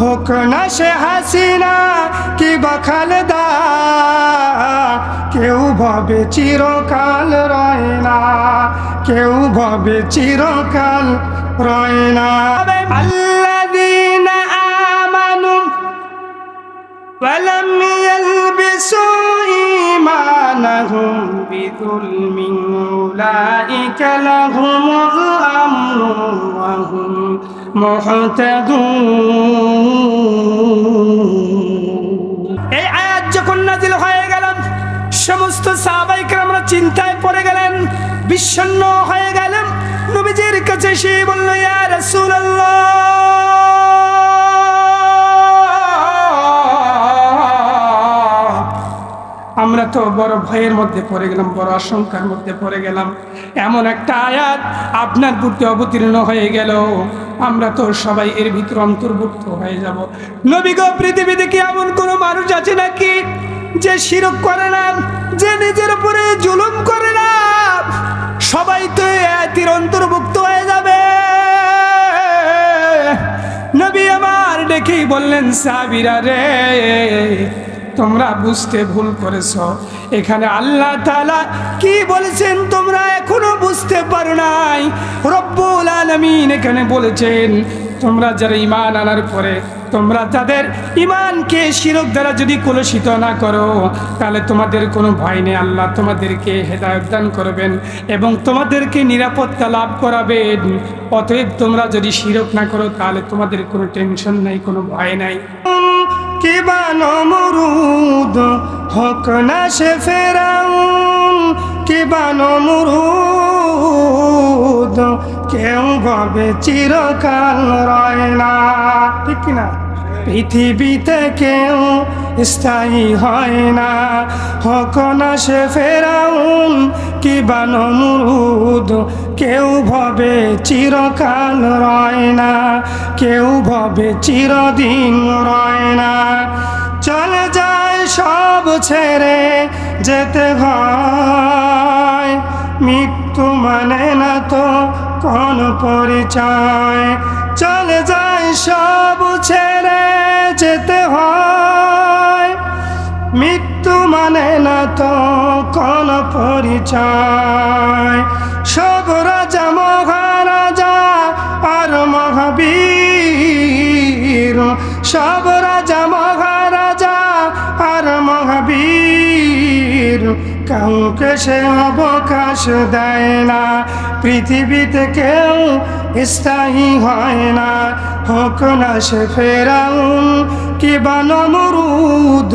হোক না সে হাসিনা, কি বখালদা কেউ ভাবে চিরকাল রয় না, কেউ ভাবে চিরকাল রয় না। আল্লাযীনা আমানু ولم يلبسوا إيمانهم بظلم أولئك لهم الأمر وهم مهتدون এই আয়াত যখন নাজিল হয়ে গেল সমস্ত সাহাবাইকে আমরা চিন্তায় পড়ে গেলেন বিষণ্ণ হয়ে গেলেন নবীজির কাছে সে বলল ইয়া রাসূলুল্লাহ আমরা তো বড় ভয়ের মধ্যে পড়ে গেলাম, বড় আশঙ্কার মধ্যে পড়ে গেলাম। এমন একটা আয়াত আপনার প্রতি অবতীর্ণ হয়ে গেল। আমরা তো সবাই এর ভিতরে অন্তর্ভুক্ত হয়ে যাব। নবীগ পৃথিবীতে কি এমন কোনো মানুষ আছে নাকি যে শিরক করে না, যে নিজের উপরে জুলুম করে না? সবাই তো এই আয়াতির অন্তর্ভুক্ত হয়ে যাবে। নবী আমার ডেকেই বললেন সাবিরা রে তোমরা বুঝতে ভুল করেছ। এখানে আল্লাহ তাআলা কি বলেছেন তোমরা এখনও বুঝতে পারো নাই। রব্বুল আলামিন এখানে বলেছেন, তোমরা যারা ইমান আনার পরে, তোমরা তাদের ইমানকে শিরক দ্বারা যদি কলুষিত না করো, তাহলে তোমাদের কোনো ভয় নেই। আল্লাহ তোমাদেরকে হেদায়ত দান করবেন এবং তোমাদেরকে নিরাপত্তা লাভ করাবেন। অতএব তোমরা যদি শিরক না করো, তাহলে তোমাদের কোনো টেনশন নাই, কোনো ভয় নাই। কিবা নমরুদ হক না সে ফেরাউন। কিবা নমরুদ কেউ ভাবে চিরকাল রয় না। ঠিক না পৃথিবীতে কেউ স্থায়ী হয় না। হক না সে ফেরাউন কিবা নমরুদ, কেউ ভবে চিরকাল রয় না। কেউ ভবে চিরদিন রয় না। চলে যায় সব ছেড়ে যেতে হয়। মৃত্যু মানে না তো কোন পরিচয়। চলে যায় সব ছেড়ে যেতে হয়। মৃত্যু মানে না তো কোন পরিচয়। সব রাজা, মহারাজা আর মহাবীর। সব রাজা, মহারাজা আর মহাবীর। কাউকে সে অবকাশ দেয় না। পৃথিবীতে কেউ স্থায়ী হয় না। হোক না সে ফেরাউন কিবা নমরুদ?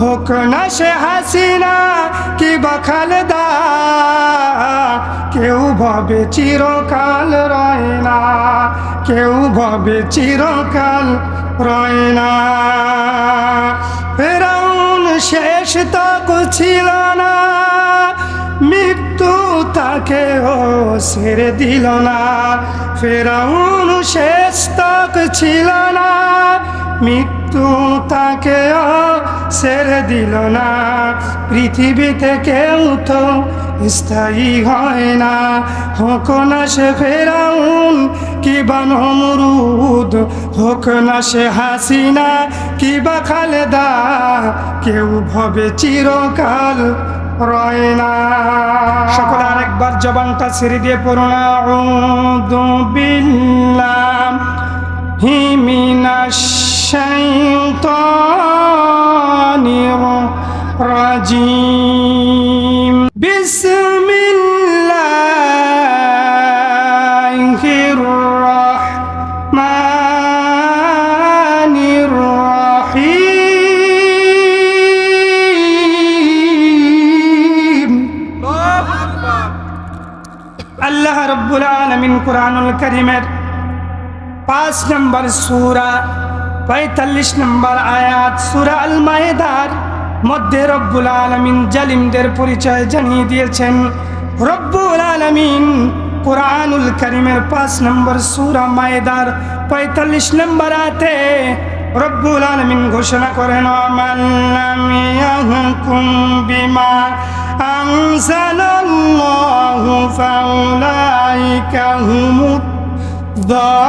হোক না সে হাসিনা কিবা খালেদা? কেউ ভাবে চিরকাল রয় না, কেউ ভাবে চিরকাল রয় না। ফেরাউন শেষ তক ছিল না, মৃত্যু তাকেও ছেড়ে দিল না। ফেরাউন শেষ তক ছিল না। মৃত্যু তাকে ও ছেড়ে দিল না। পৃথিবীতে কেউ তো স্থায়ী হয় না। হোক না সে ফেরাউন কিবা নমরুদ। হোক না সে হাসিনা কিবা খালেদা। কেউ ভবে চিরকাল রয় না। সকলে আরেকবার জবানটা ছেড়ে দিয়ে মিনাশ রাজিম কোরআনুল করিমের পাঁচ নম্বর সুরা, পঁয়তাল্লিশ নম্বর আয়াত, সুরা আল মায়েদার মধ্যে রব্বুল আলমিন জালিমদের পরিচয় জানিয়ে দিয়েছেন। রব্বুল আলমিন কোরআনুল করিমের পাঁচ নম্বর সুরা মায়েদার পঁয়তাল্লিশ নম্বর আতে রব্বুল আলমিন ঘোষণা করেন أنزل الله فأولئك هم الظالمون.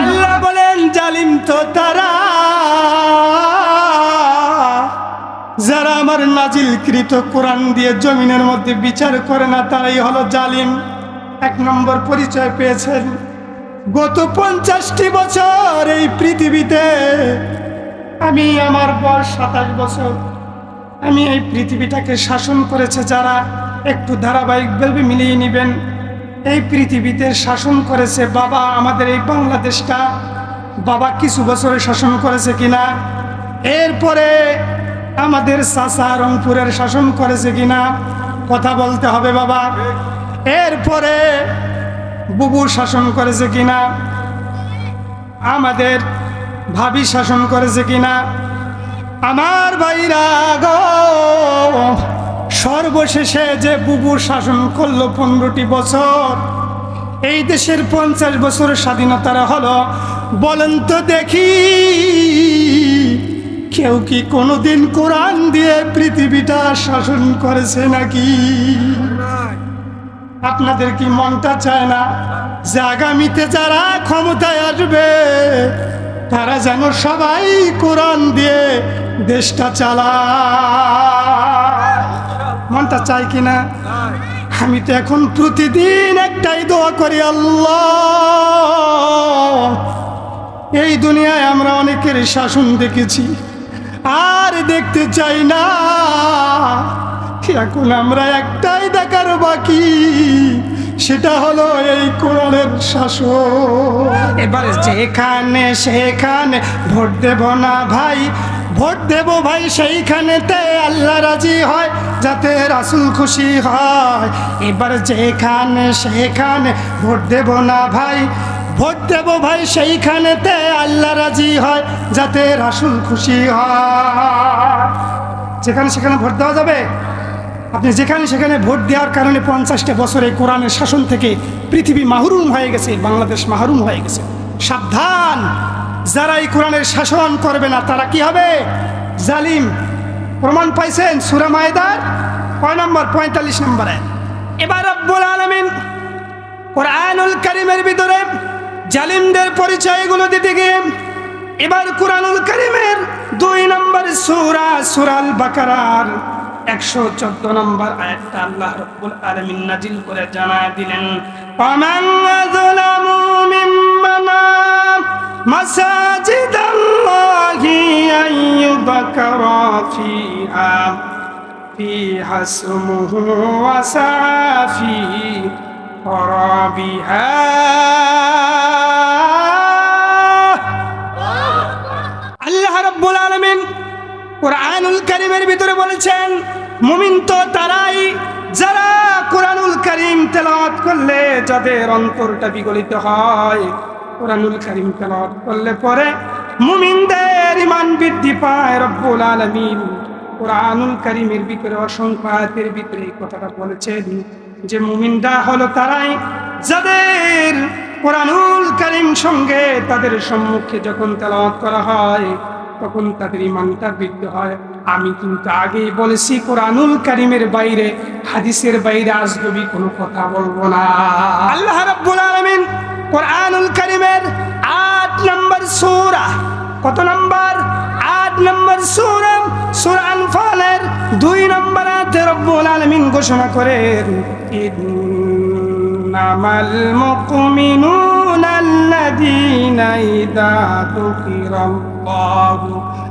আল্লাহ বলেন, জালিম তো তারা। যারা আমার নাজিলকৃত কোরআন দিয়ে জমিনের মধ্যে বিচার করে না, তারাই হলো জালিম। এক নম্বর পরিচয় পেয়েছেন। গত পঞ্চাশটি বছর এই পৃথিবীতে। আমি আমার বয়স সাতাশ বছর। আমি এই পৃথিবীটাকে শাসন করেছে যারা একটু ধারাবাহিকভাবে মিলিয়ে নেবেন। এই পৃথিবীতে শাসন করেছে বাবা আমাদের এই বাংলাদেশটা। বাবা কিছু বছরে শাসন করেছে কিনা? এরপরে আমাদের চাষা রংপুরের শাসন করেছে কিনা? কথা বলতে হবে বাবা। এরপরে বুবু শাসন করেছে কিনা? আমাদের ভাবি শাসন করেছে কিনা? আমার ভাইরা গো, সর্বশেষে যে বুবু শাসন করল পনেরোটি বছর, এই দেশের পঞ্চাশ বছর স্বাধীনতার হলো, বলেন তো দেখি, কেউ কি কোনোদিন কোরআন দিয়ে পৃথিবীটা শাসন করেছে নাকি? আপনাদের কি মনটা চায় না? যে আগামীতে যারা ক্ষমতায় আসবে, তারা যেন সবাই কোরআন দিয়ে দেশটা চালা মনটা চাই কিনা? আমি তো এখন প্রতিদিন একটাই দোয়া করি, আল্লাহ। এই দুনিয়ায় আমরা অনেকের শাসন দেখেছি, আর দেখতে চাই না। এখন আমরা একটাই দেখার বাকি। সেটা হলো এই কোরআনের শাসন। এবারে যেখানে সেখানে ভোট দেব না ভাই, ভোট দেব ভাই সেইখানেতে আল্লাহ রাজি হয়, যাতে রাসুল খুশি হয়। এবার যেখানে সেখানে ভোট দেব না ভাই, ভোট দেব ভাই সেইখানেতে আল্লাহ রাজি হয়, যাতে রাসুল খুশি হয়। যেখানে সেখানে ভোট দেওয়া যাবে? আপনি যেখানে সেখানে ভোট দেওয়ার কারণে পঞ্চাশটা বছরে কোরআনের শাসন থেকে পৃথিবী মাহরুম হয়ে গেছে, বাংলাদেশ মাহরুম হয়ে গেছে। সাবধান! যারা এই কোরআনের শাসন করবে না, তারা কি হবে? জালিম। প্রমাণ পাইছেন সুরা মায়দার? কয় নম্বর? পঁয়তাল্লিশ নম্বরে এবার রব্বুল আলমিন কোরআনুল করিমের ভিতরে জালিমদের পরিচয়গুলো দিতে গিয়ে এবার কোরআনুল করিমের দুই নম্বর সুরা সুরাল বাকারার একশো চোদ্দ নম্বর আয়াতটা আল্লাহ রব্বুল আলমিন নাজিল করে জানা দিলেন ومن أظلم ممن مساجد الله أن يذكر فيها فيها اسمه وسعى في خرابها আল্লাহ রাব্বুল আলামিন কোরআনুল কারীমের ভিতরে বলেছেন মুমিন তো তারাই যারা কোরআনুল করিম তেলাওয়াত করলে যাদের অন্তরটা বিগলিত হয়, কোরআনুল করিম তেলাওয়াত করলে পরে মুমিনদের ইমান বৃদ্ধি পায় রব্বুল আলামিন। কোরআনুল কারীমের ভিতরে অসংখ্য আয়াতের ভিতরে এই কথাটা বলেছেন যে মুমিনরা হলো তারাই যাদের কোরআনুল করিম সঙ্গে তাদের সম্মুখে যখন তেলাওয়াত করা হয়, তখন তাদের ইমানটা বৃদ্ধি হয়। আমি কিন্তু আগেই বলেছি, কোরআনুল কারিমের বাইরে, হাদিসের বাইরে আজনবী কোনো কথা বলব না। আল্লাহ রাব্বুল আলামিন কোরআনুল কারিমের আট নম্বর সূরা, কত নম্বর? আট নম্বর সূরা সূরা আনফালের দুই নম্বর আয়াতে রব্বুল আলামিন ঘোষণা করেন, ইন্নামাল মুমিনুনা আল্লাযীনা ইযা যুকিরাল্লাহু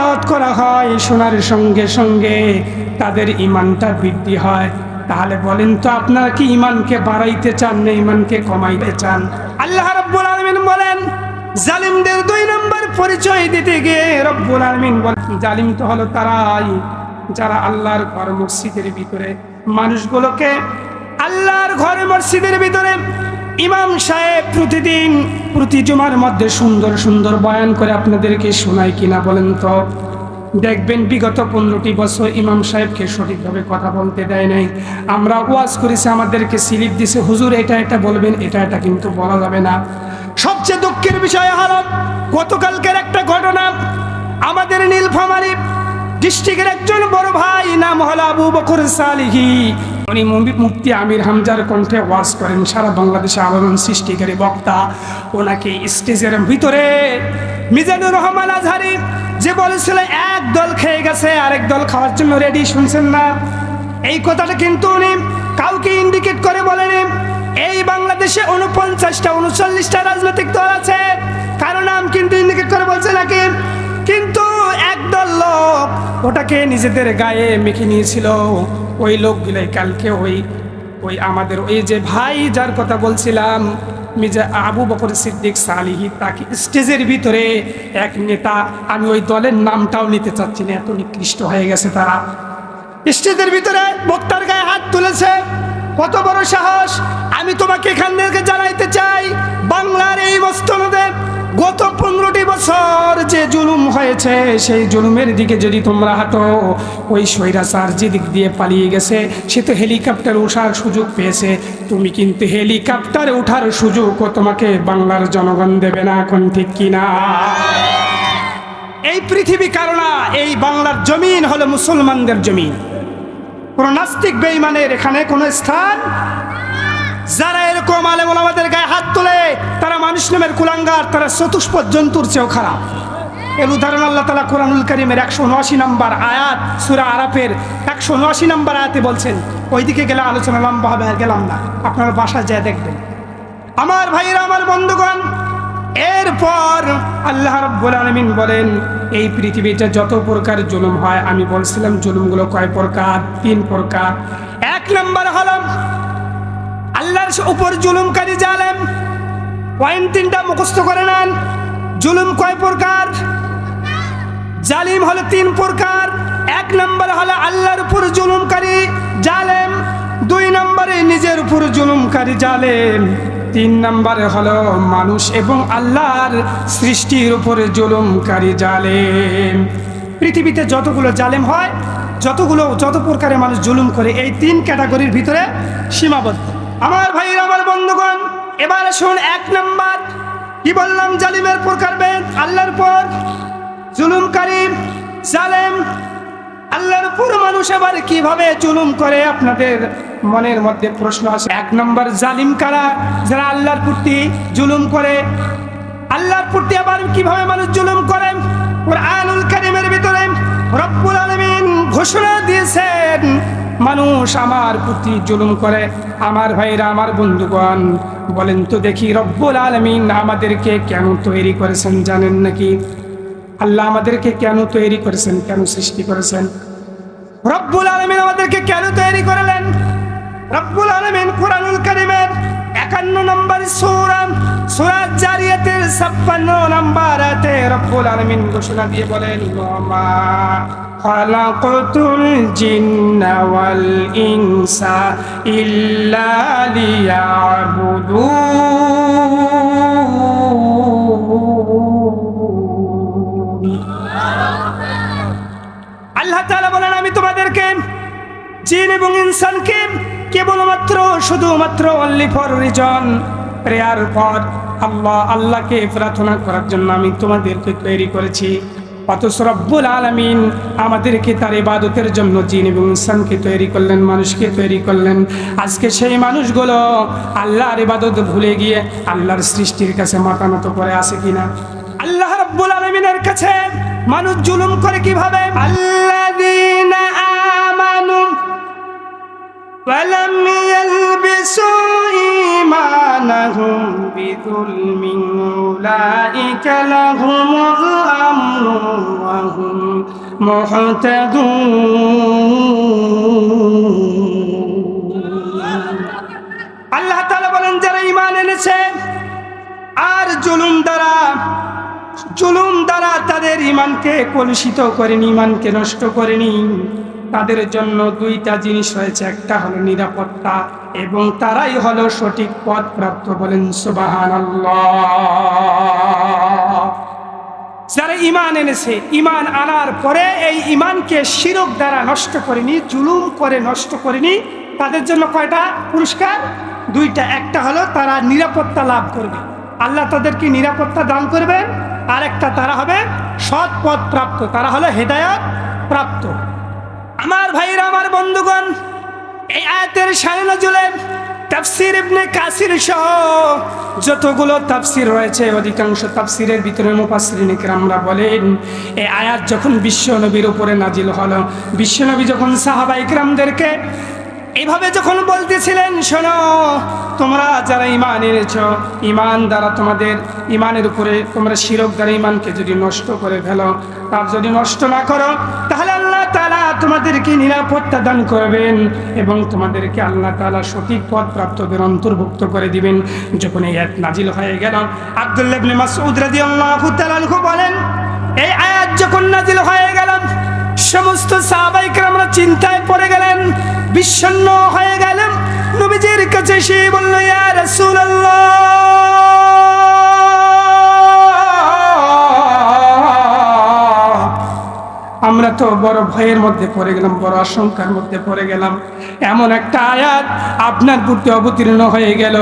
তেলাওয়াত করা হয় শোনার সঙ্গে সঙ্গে তাদের ইমানটা বৃদ্ধি হয়। তাহলে বলেন তো আপনারা কি ইমানকে বাড়াইতে চান না ইমানকে কমাইতে চান? আল্লাহ রাব্বুল আলামিন বলেন, জালিমদের দুই নম্বর পরিচয় দিতে গিয়ে রব্বুল আলামিন বলেন, জালিম তো হলো তারাই যারা আল্লাহর ঘর মসজিদের ভিতরে। মানুষগুলোকে আল্লাহর ঘর মসজিদের ভিতরে ইমাম সাহেব প্রতিদিন প্রতি জুমার মধ্যে সুন্দর সুন্দর বয়ান করে আপনাদেরকে শোনায় কিনা বলেন তো? দেখবেন বিগত পনেরোটি বছর ইমাম সাহেবকে সঠিকভাবে কথা বলতে দেয় নাই। আমরা ওয়াজ করেছি, আমাদেরকে স্লিপ দিছে, হুজুর এটা এটা বলবেন, এটা এটা কিন্তু বলা যাবে না। সবচেয়ে দুঃখের বিষয় হলো, গতকালকের একটা ঘটনা, আমাদের নীলফামারী ডিস্ট্রিক্টের একজন বড় ভাই, নাম হলো আবু বকর সালিহি। উনি মুফতি আমির হামজার কণ্ঠে ওয়াজ করেন। সারা বাংলাদেশে আলোড়ন সৃষ্টিকারী বক্তা। ওনাকে স্টেজের ভিতরে মিজানুর রহমান আজহারি যে বলেছিল, এক দল খেয়ে গেছে, আরেক দল খাওয়ার জন্য রেডি শুনছেন না? এই কথাটা কিন্তু উনি কাউকে ইন্ডিকেট করে বলেনি। এই বাংলাদেশে উনপঞ্চাশটা উনচল্লিশটা রাজনৈতিক দল আছে। কারও নাম কিন্তু ইন্ডিকেট করে বলছে নাকি? কিন্তু একদল লোক ওটাকে নিজেদের গায়ে মেখে নিয়েছিল। ওই লোকগুলাই কালকে ওই ওই আমাদের ওই যে ভাই যার কথা বলছিলাম, মির্জা আবু বকর সিদ্দিক সালিহি, তাকে স্টেজের ভিতরে এক নেতা, আমি ওই দলের নামটাও নিতে চাচ্ছি না, এত নিকৃষ্ট হয়ে গেছে তারা। স্টেজের ভিতরে বক্তার গায়ে হাত তুলেছে। কত বড় সাহস। আমি তোমাকে এখান থেকে জানাইতে চাই, বাংলার এই মস্তনদে গত পনেরোটি বছর যে জুলুম হয়েছে, সেই জুলুমের দিকে যদি তোমরা হাঁটো, ওই স্বৈরাচার যে দিক দিয়ে পালিয়ে গেছে, সে তো হেলিকপ্টার ওঠার সুযোগ পেয়েছে। তুমি কিন্তু হেলিকপ্টারে ওঠার সুযোগও তোমাকে বাংলার জনগণ দেবে না এখন ঠিক কিনা এই পৃথিবী কারণা এই বাংলার জমিন হলো মুসলমানদের জমিন। কোন নাস্তিক বেইমানের এখানে কোনো স্থান যারা এরকম আলেম আমাদের গায়ে হাত তোলে, তারা মানুষ নামের কুলাঙ্গার, তারা চতুষ্পদ জন্তুর চেয়েও খারাপ। এর উদাহরণ আল্লাহ তালা কোরআনুল করিমের একশো উনআশি নম্বর আয়াত, সুরা আরাফের একশো উনআশি নম্বর আয়াতে বলছেন, ওইদিকে গেলে আলোচনা লম্বা হবে আর গেলাম না। আপনার বাসায় যায় দেখবেন। আমার ভাইরা আমার বন্ধুগণ, এরপর আল্লাহ রব্বুল আলমিন বলেন, এই পৃথিবীতে যত প্রকার জুলুম হয়, আমি বলছিলাম জুলুমগুলো কয় প্রকার? তিন প্রকার। এক নম্বর হল উপর জুলুমকারী জালেম। পয়েন্ট তিনটা মুখস্থ করে নেন। জুলুম কয় প্রকার? জালিম হলো তিন প্রকার। এক নম্বর হলো আল্লাহর উপর জুলুমকারী জালেম। দুই নম্বরে নিজের উপর জুলুমকারী জালেম। তিন নম্বরে হলো মানুষ এবং আল্লাহর সৃষ্টির উপরে জুলুমকারী জালেম। পৃথিবীতে যতগুলো জালেম হয়, যতগুলো, যত প্রকারে মানুষ জুলুম করে, এই তিন ক্যাটাগরির ভিতরে সীমাবদ্ধ। আমার ভাইয়ের আমার বন্ধুগণ, এবার শুন এক নম্বর। কি বললাম? জালিমের প্রকার বেদ, আল্লাহর পর। জুলুমকারী জালেম। আল্লাহর পুরো মানুষ আবার কীভাবে জুলুম করে আপনাদের মনের মধ্যে প্রশ্ন আছে এক নম্বর, জালিম কারা? যারা আল্লাহর প্রতি জুলুম করে। আল্লাহর প্রতি আবার কীভাবে মানুষ জুলুম করে? কোরআনুল কারীমের ভিতরে রব্বুল আলামিন ঘোষণা দিয়েছেন মানুষ আমার প্রতি জুলুম করে। আমার ভাইরা, আমার বন্ধুগণ, বলেন তো দেখি রব্বুল আলমিন আমাদেরকে কেন তৈরি করেছেন জানেন নাকি? আল্লাহ আমাদেরকে কেন তৈরি করেছেন, কেন সৃষ্টি করেছেন? রব্বুল আলমিন আমাদেরকে কেন তৈরি করলেন? রব্বুল আলমিন কোরআনুল করিমের একান্ন নম্বর সূরা সূরা জারিয়াতের ছাপ্পান্ন নম্বর আয়াতে রব্বুল আলমিন ঘোষণা দিয়ে বলেন মা খালাকতুল জিন্না ওয়াল ইনসা ইল্লা লিয়াবুদুন আল্লাহ তাআলা বলেন, আমি তোমাদেরকে জিন এবং ইনসানকে কেবলমাত্র, শুধুমাত্র অনলি ফর রিজন প্রেয়ার পর আল্লাহ, আল্লাহকে প্রার্থনা করার জন্য আমি তোমাদেরকে তৈরি করেছি। অথচ রব্বুল আলমিন আমাদেরকে তার ইবাদতের জন্য জিন এবং ইনসানকে তৈরি করলেন, মানুষকে তৈরি করলেন। আজকে সেই মানুষগুলো আল্লাহর ইবাদত ভুলে গিয়ে আল্লাহর সৃষ্টির কাছে মাতানত করে আসে কিনা? আল্লাহ রব্বুল আলমিনের কাছে মানুষ জুলুম করে কীভাবে? আল্লাহ ولم يلبسوا إيمانهم بظلم أولئك لهم الأمن وهم مهتدون আল্লাহ তাআলা বলেন যারা ঈমান এনেছে আর জুলুম দ্বারা জুলুম দ্বারা তাদের ইমানকে কলুষিত করেনি ইমানকে নষ্ট করেনি তাদের জন্য দুইটা জিনিস রয়েছে। একটা হলো নিরাপত্তা এবং তারাই হলো সঠিক পথ প্রাপ্ত বলেন সুবাহান যারা ইমান এনেছে ইমান আনার পরে এই ইমানকে শিরক দ্বারা নষ্ট করেনি, জুলুম করে নষ্ট করেনি, তাদের জন্য কয়টা পুরস্কার? দুইটা। একটা হলো তারা নিরাপত্তা লাভ করবে। আল্লাহ তাদেরকে নিরাপত্তা দান করবেন। আর একটা তারা হবে সৎ পথ প্রাপ্ত। তারা হলো হেদায়ত প্রাপ্ত। আমার ভাইরা, আমার বন্ধুগণ, এই আয়াতের সাড়ে নজলে তাফসির ইবনে কাসির সহ যতগুলো তাফসির রয়েছে, অধিকাংশ তাফসিরের ভিতরে মুফাসসিরিন আমরা বলেন, এই আয়াত যখন বিশ্বনবীর উপরে নাজিল হলো বিশ্বনবী যখন সাহাবা ইকরামদেরকে এইভাবে যখন বলতেছিলেন, শোনো, তোমরা যারা ইমান এনেছ ইমান দ্বারা তোমাদের ইমানের উপরে তোমরা শিরক দ্বারা ইমানকে যদি নষ্ট করে ফেলো, তার যদি নষ্ট না করো, তাহলে তোমাদেরকে নিরাপত্তা দান করবেন এবং তোমাদেরকে আল্লাহ তালা সঠিক পথ প্রাপ্তদের অন্তর্ভুক্ত করে দিবেন। যখন এই এক নাজিল হয়ে গেল, আব্দুল্লাহ আনহু বলেন, এই আয়াত যখন নাজিল হয়ে গেল, সমস্ত সাহাবাইকরামরা চিন্তায় পড়ে গেলেন, বিষণ্ণ হয়ে গেলেন। নবীজির কাছে সে বলল, ইয়া রাসূলুল্লাহ! বড় ভয়ের মধ্যে পড়ে গেলাম, বড় আশঙ্কার মধ্যে পড়ে গেলাম। এমন একটা আয়াত আপনার প্রতি অবতীর্ণ হয়ে গেল।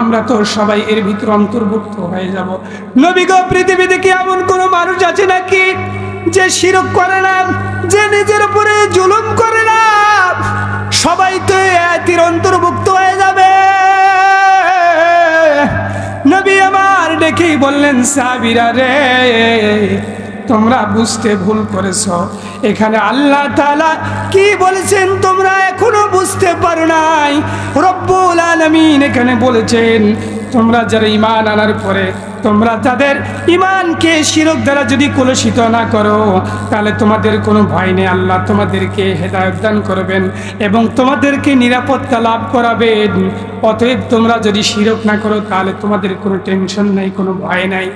আমরা তো সবাই এর ভিতর অন্তর্ভুক্ত হয়ে যাব। নবীগ পৃথিবীতে কি এমন কোনো মানুষ আছে নাকি যে শিরক করে না, যে নিজের উপরে জুলুম করে না? সবাই তো এতির অন্তর্ভুক্ত হয়ে যাবে। নবী আমার দেখেই বললেন, সাবিরা রে তোমরা বুঝতে ভুল করেছ। এখানে আল্লাহ কি বলেছেন তোমরা এখনও বুঝতে পারো নাই। রব্বুল আলামিন এখানে বলেছেন, তোমরা যারা ইমান আনার পরে, তোমরা তাদের ইমানকে শিরক দ্বারা যদি কলুষিত না করো, তাহলে তোমাদের কোনো ভয় নেই। আল্লাহ তোমাদেরকে হেদায়ত দান করবেন এবং তোমাদেরকে নিরাপত্তা লাভ করাবেন। অতএব তোমরা যদি শিরক না করো, তাহলে তোমাদের কোনো টেনশন নাই, কোনো ভয় নাই।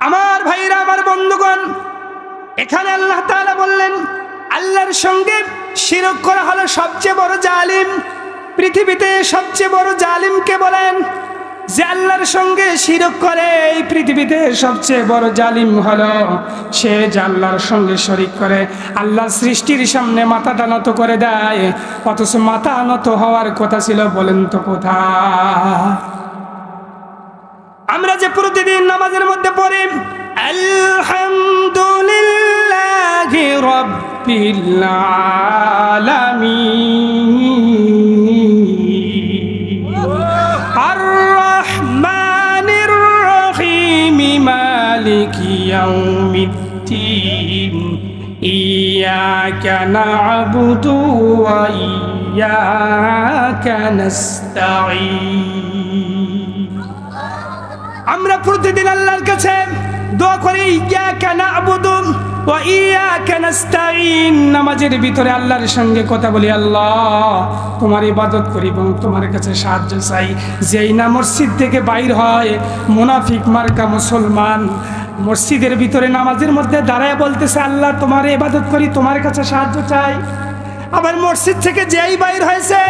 আমার ভাইরা, আমার বন্ধুগণ, এখানে আল্লাহ তাআলা বললেন, আল্লাহর সঙ্গে শিরক করা হলো সবচেয়ে বড় জালিম। পৃথিবীতে সবচেয়ে বড় জালিমকে বলেন? যে আল্লাহর সঙ্গে শিরক করে, এই পৃথিবীতে সবচেয়ে বড় জালিম হলো সে যে আল্লাহর সঙ্গে শরিক করে। আল্লাহ সৃষ্টির সামনে মাথাটা নত করে দেয়, অথচ মাথা নত হওয়ার কথা ছিল, বলেন তো কোথায়? আমরা যে প্রতিদিন নামাজের মধ্যে পড়ি, আলহামদুলিল্লাহ রব্বিল আলামিন। আর রহমানির রহিম, মালিক ইয়াকা না'বুদু আমরা প্রতিদিন আল্লাহর কাছে দোয়া করি, ইয়াকা না'বুদু ওয়া ইয়াকা নাস্তাঈন। নামাজের ভিতরে আল্লাহর সঙ্গে কথা বলি, আল্লাহ, তোমার ইবাদত করি এবং তোমার কাছে সাহায্য চাই। যেই না মসজিদ থেকে বাইর হয়, মুনাফিক মার্কা মুসলমান, মসজিদের ভিতরে নামাজের মধ্যে দাঁড়ায় বলতেছে, আল্লাহ, তোমার ইবাদত করি, তোমার কাছে সাহায্য চাই। আবার মসজিদ থেকে যেই বাইর হয়েছে,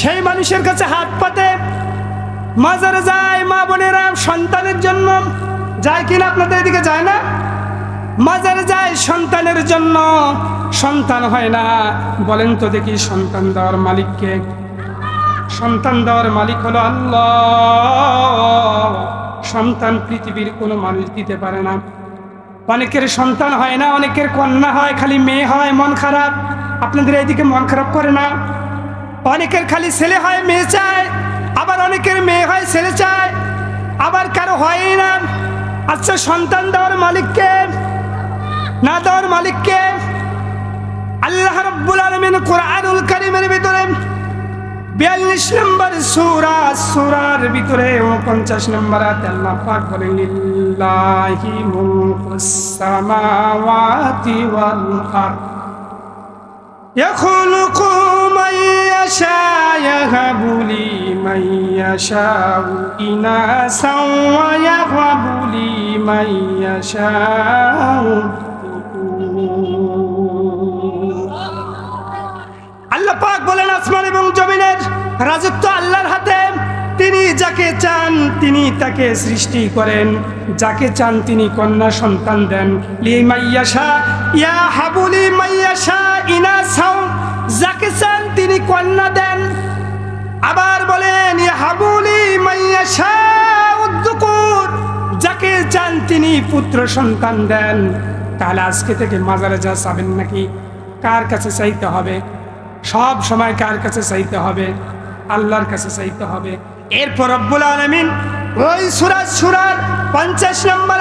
সেই মানুষের কাছে হাত পাতে মাজারে যায়, মা বোনেরা, সন্তানের জন্য। যায় কিনা আপনাদের এদিকে যায় না? মাজারে যায় সন্তানের জন্য। সন্তান হয় না। বলেন তো দেখি সন্তান দেওয়ার মালিককে সন্তান দেওয়ার মালিক হলো আল্লাহ। সন্তান পৃথিবীর কোনো মানুষ দিতে পারে না। অনেকের সন্তান হয় না, অনেকের কন্যা হয়, খালি মেয়ে হয়, মন খারাপ। আপনাদের এইদিকে মন খারাপ করে না? অনেকের খালি ছেলে হয়, মেয়ে চায়। আবার অনেকের মেয়ে হয় ছেড়ে চায়। আবার কারও হয় না আচ্ছা সন্তান দেওয়ার মালিককে, না দেওয়ার মালিককে আল্লাহ রব্বুল আলমিন কোরআনুল কারিমের ভিতরে বিয়াল্লিশ নম্বর সুরা, সুরার ভিতরে ও পঞ্চাশ নম্বর আল্লাহ পাক বলেন, লিল্লাহি মুলকুস সামাওয়াতি ওয়াল আরদ। يخلق من يشاء يهب لمن يشاء إناثا ويهب لمن يشاء আল্লাহ পাক বলেন আসমান এবং জমিনের রাজত্ব আল্লাহর হাতে তিনি যাকে চান তিনি তাকে সৃষ্টি করেন যাকে চান তিনি কন্যা সন্তান দেন লি মাইয়াশা ইয়া হাবুলি মাইয়াশা যাকে চান তিনি কন্যা দেন। আবার বলেন, ইয়া হাবুলি মাইয়াশা উদ্দুকুর, যাকে চান তিনি পুত্র সন্তান দেন। তাহলে আজকে থেকে মাজারে যা চাবেন নাকি? কার কাছে চাইতে হবে? সব সময় কার কাছে চাইতে হবে? আল্লাহর কাছে চাইতে হবে। এরপর রব্বুল আলামিন ওই সূরা সূরার 50 নম্বর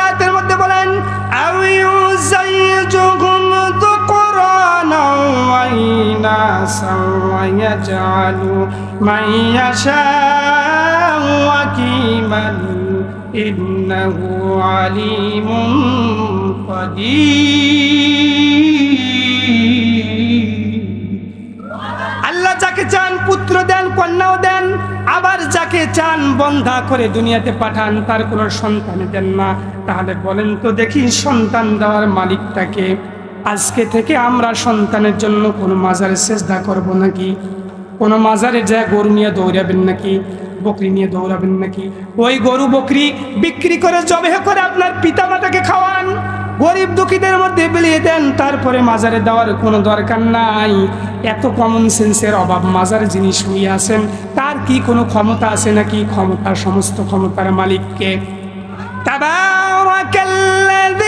মান ইয়াশাউ ওয়াকিমান ইন্নাহু আলিমুন কাদির আল্লাহ যাকে চান পুত্র দেন, কন্যাও দেন, আবার যাকে চান বন্ধা করে দুনিয়াতে পাঠান, তার কোনো সন্তান দেন না। তাহলে বলেন তো দেখি সন্তান দেওয়ার মালিকটাকে। আজকে থেকে আমরা সন্তানের জন্য কোনো মাজারে চেষ্টা করব নাকি? কোনো মাজারে যায় গরু নিয়ে দৌড়াবেন নাকি, বকরি নিয়ে দৌড়াবেন নাকি? ওই গরু বকরি বিক্রি করে জবে করে আপনার পিতা মাতাকে খাওয়ান। গরিব দুঃখীদের মধ্যে বিলিয়ে দেন, তারপরে মাজারে দেওয়ার কোনো দরকার নাই। এত কমন সেন্সের অভাব, মাজার যিনি শুয়ে আছেন, তার কি কোনো ক্ষমতা আছে নাকি? ক্ষমতা সমস্ত ক্ষমতার মালিককে। তাবারাকাল্লাযী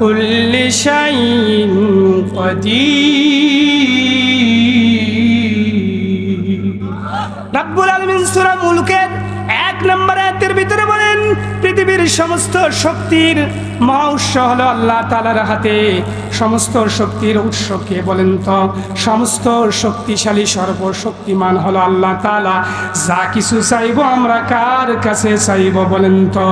كل شيء قدير রব্বুল আলমিন সুরা মুলকের এক নম্বর আয়াতের ভিতরে বলেন পৃথিবীর সমস্ত শক্তির মহা উৎস হলো আল্লাহ তালার হাতে সমস্ত শক্তির উৎস কে বলেন তো সমস্ত শক্তিশালী সর্বশক্তিমান হলো আল্লাহ তালা যা কিছু চাইবো আমরা কার কাছে চাইবো বলেন তো